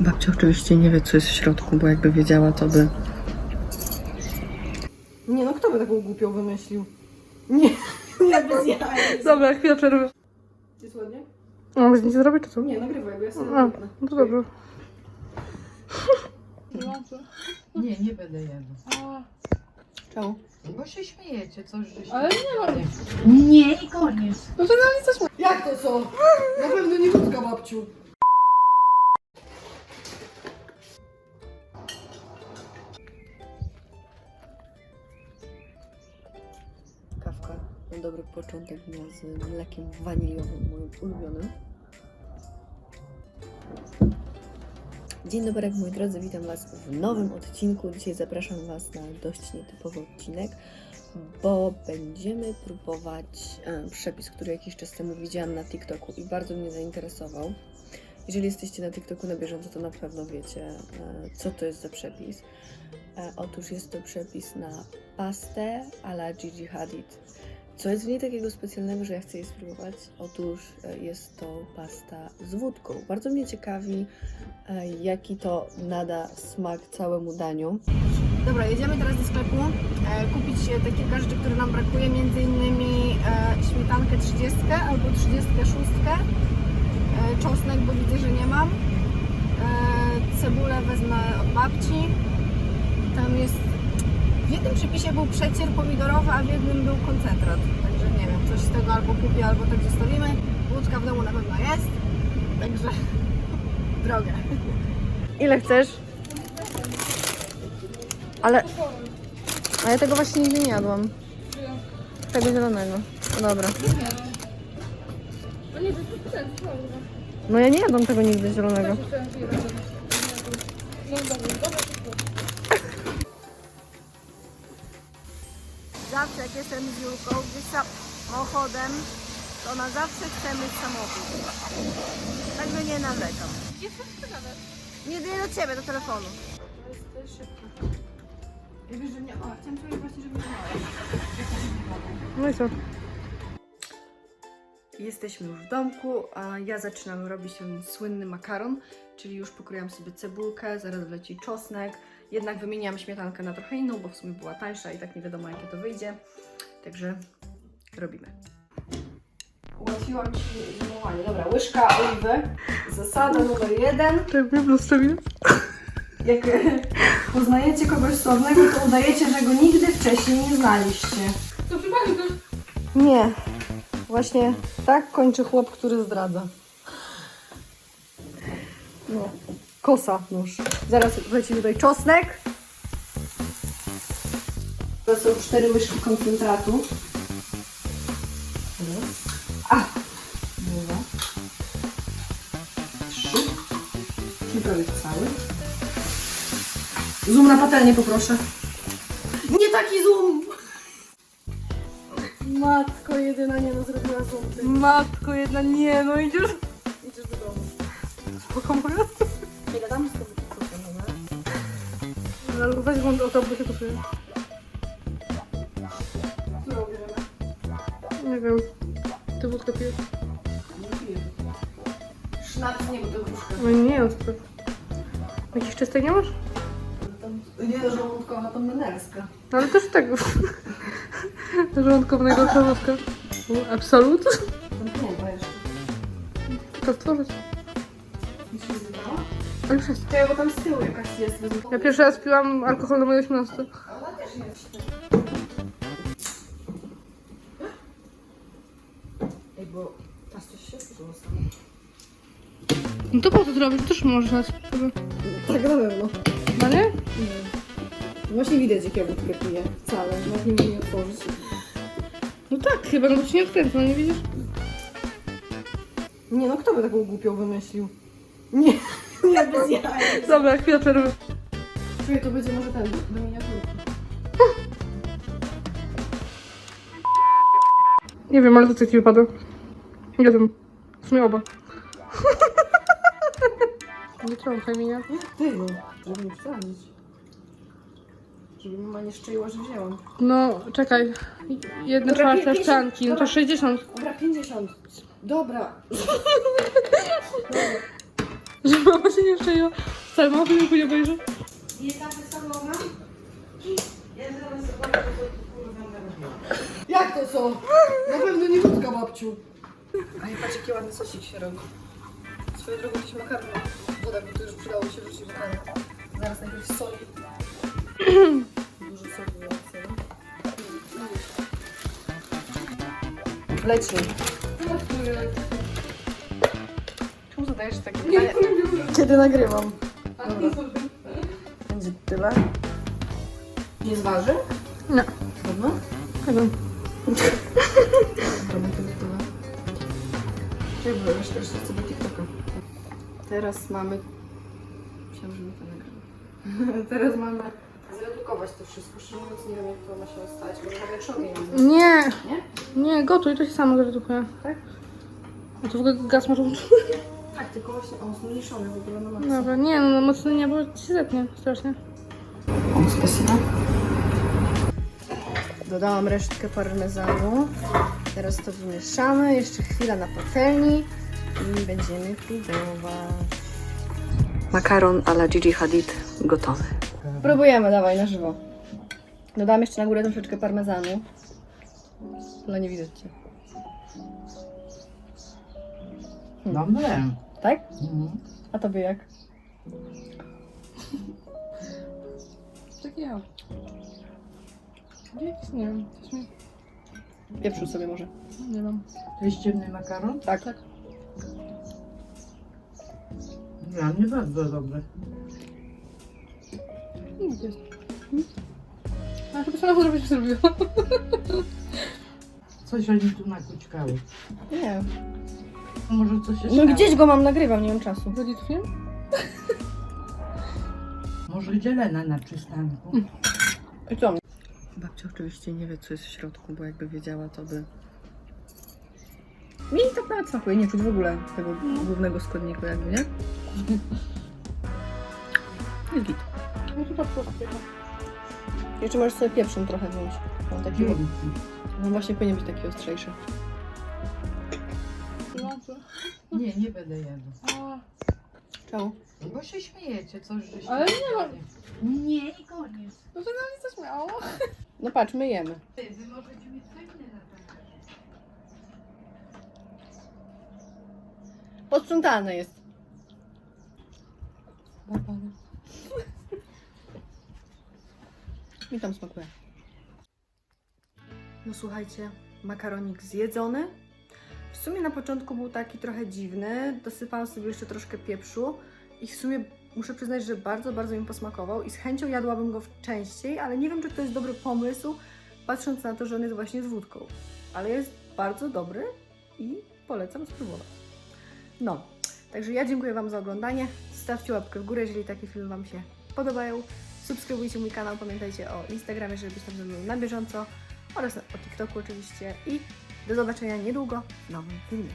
Babcia oczywiście nie wie, co jest w środku, bo jakby wiedziała, to by... Nie no, kto by taką głupią wymyślił? Nie, nie bez jaj. Dobra, chwilę przerwy. Jest ładnie? Mam nic zrobić, czy co? Nie, nagrywaj, bo ja sobie A, no to dobrze. Nie, nie będę jadła. Czemu? Bo się śmiejecie, coś żeście... Ale nie Nie, i koniec. No to nawet coś Jak to co? Na pewno nie wódka, babciu. Dobry początek dnia z mlekiem waniliowym, moim ulubionym. Dzień dobry, moi drodzy, witam Was w nowym odcinku. Dzisiaj zapraszam Was na dość nietypowy odcinek, bo będziemy próbować e, przepis, który jakiś czas temu widziałam na TikToku i bardzo mnie zainteresował. Jeżeli jesteście na TikToku na bieżąco, to na pewno wiecie, e, co to jest za przepis. E, Otóż jest to przepis na pastę a la Gigi Hadid. Co jest w niej takiego specjalnego, że ja chcę jej spróbować? Otóż e, jest to pasta z wódką. Bardzo mnie ciekawi, e, jaki to nada smak całemu daniu. Dobra, jedziemy teraz do sklepu e, kupić te kilka rzeczy, które nam brakuje, między innymi śmietankę 30 albo 36, e, czosnek, bo widzę, że nie mam, cebulę wezmę od babci, tam jest, jednym przepisie był przecier pomidorowy, a w jednym był koncentrat, także nie wiem, coś z tego albo kupię, albo tak zostawimy, łódka w domu na pewno jest, także drogę. Ile chcesz? Ale... A ja tego właśnie nigdy nie jadłam. Tego zielonego. No dobra. No ja nie jadłam tego nigdy zielonego. Zawsze jak jestem z Julką gdzieś samochodem, to ona zawsze chce mieć samochód. Także nie narzekam. Nie nie do ciebie, do telefonu. Ja wiesz, że nie... O, chciałam powiedzieć właśnie, żeby nie No i co? Jesteśmy już w domku, a ja zaczynam robić ten słynny makaron, czyli już pokroiłam sobie cebulkę, zaraz wleci czosnek. Jednak wymieniłam śmietankę na trochę inną, bo w sumie była tańsza i tak nie wiadomo jakie to wyjdzie. Także robimy. Ułatwiłam Ci zimowanie. Dobra, łyżka oliwy. Zasada numer jeden. Czy mnie blostawię? Jak e, poznajecie kogoś sławnego, to udajecie, że go nigdy wcześniej nie znaliście. Nie. Właśnie tak kończy chłop, który zdradza. No. Kosa nóż. Zaraz wleci tutaj czosnek. To są cztery łyżki koncentratu. A! Dwa. Trzy. Czyli prawie cały. Zoom na patelnię poproszę. Nie taki zoom! Matko jedyna nie no zrobiła zoom. Matko jedna, nie no idziesz. Idziesz do domu. Spoko moja. Ile tam? Ale weź wąt o to, bo się. Którą bierzemy? Nie wiem. Ty wódkę pijesz? Nie piję. Sznac nie, bo to gruszka. No nie, no to... Jakiś czystek nie masz? Nie, żołądkowa to menelska. No ale też tego. Żołądkownego kawałka. Absolut? To nie, bo jeszcze. To stworzyć. Mi się zdało? Ale jest. Czekaj, bo tam z tyłu jakaś jest. Ja pierwszy raz piłam alkohol na moje 18. Ona też jest. Ej, bo teraz coś się samo. No to po co to robisz? Też. Żeby- Tak na pewno. Chyba nie? Właśnie widać, jak ja wódkę piję. Wcale. Można mi nie otworzyć. No tak, chyba, no bo ci nie odkręcę, no nie widzisz? Nie no, kto by taką głupią wymyślił? Nie, nie bez jaj. Dobra, chwilę przerwy. Czuję, to będzie może ten, do miniaturki. Nie wiem, ale to co ci wypadło? Nie wiem. W sumie oba. Nie trąchaj mnie. Ty no, żeby nie wsadzić. Żeby mama nie szczęła, że wzięłam. No, czekaj. Jedna Dobra, czwarta szklanki, no to Dobra. 60. Dobra, 50. Dobra. Dobra. Że mama się nie przejęła. Wcale mama filmiku nie obejrzy. Jak to co? Na pewno nie wódka, babciu. A nie patrz, jaki ładny sosik się robi. Swoją drogą jakieś makarony. Woda, bo to już przydało się wrzucić do kary. Zaraz najpierw soli. Dużo soli lecę. Leci. Czemu zadajesz takie pytanie? Kiedy nagrywam? Będzie tyle. Nie zważy? Nie. Pewno? Nie wiem. Dobra, tyle, tyle. Jak było? Jeszcze, jeszcze chcę do TikToka. Teraz mamy... Myślałam, że mi to nagramy. Teraz mamy zredukować to wszystko. Szczerze mówiąc nie wiem jak to ma się stać, bo jak szogiem jest. Nie. Nie? Nie, gotuj, to się samo zredukuje. Tak? A to w ogóle gaz może... Tak, tylko właśnie on zmniejszony w ogóle na maksa. Dobra, nie no, mocno nie, bo ci zetnie strasznie. On spasiba. Dodałam resztkę parmezanu. Teraz to wymieszamy. Jeszcze chwila na patelni i będziemy próbować. Makaron a la Gigi Hadid gotowy. Próbujemy, dawaj na żywo. Dodam jeszcze na górę troszeczkę parmezanu. Ale nie widać cię. Dobre. Tak? Mhm. A tobie jak? Tak ja. Jakiś, nie wiem, coś mi... Pieprzu sobie może. Nie wiem. To jest ciemny makaron? Tak. Tak. Dla mnie bardzo dobre. Nic jest. A chyba sama zrobić zrobiła. Coś oni tu nakućkały. Nie. Może coś się No stało? gdzieś go mam, nagrywam, nie mam czasu. Będzie film? Może gdzie Lena na przystanku? I co? Babcia oczywiście nie wie, co jest w środku, bo jakby wiedziała, to by... Mi tak nawet smakuje, nie czuć w ogóle tego głównego składnika jakby, nie? Jest git. No to tak po prostu. Jeszcze możesz sobie pieprzem trochę wziąć. On taki, Dziurki. On właśnie powinien być taki ostrzejszy. No. Nie, nie będę jadł. Czemu? Bo się śmiejecie, coś żeście... Ale nie ma- Nie, i koniec. No to nawet coś miało. No patrz, my jemy. Ty, wy możecie mieć co inne na Posprzątane jest. Mi tam smakuje. No słuchajcie, makaronik zjedzony. W sumie na początku był taki trochę dziwny. Dosypałam sobie jeszcze troszkę pieprzu i w sumie muszę przyznać, że bardzo, bardzo mi posmakował i z chęcią jadłabym go częściej, ale nie wiem, czy to jest dobry pomysł, patrząc na to, że on jest właśnie z wódką. Ale jest bardzo dobry i polecam spróbować. No, także ja dziękuję Wam za oglądanie. Stawcie łapkę w górę, jeżeli takie filmy Wam się podobają. Subskrybujcie mój kanał, pamiętajcie o Instagramie, żeby być tam ze mną na bieżąco oraz o TikToku oczywiście i do zobaczenia niedługo w nowym filmie.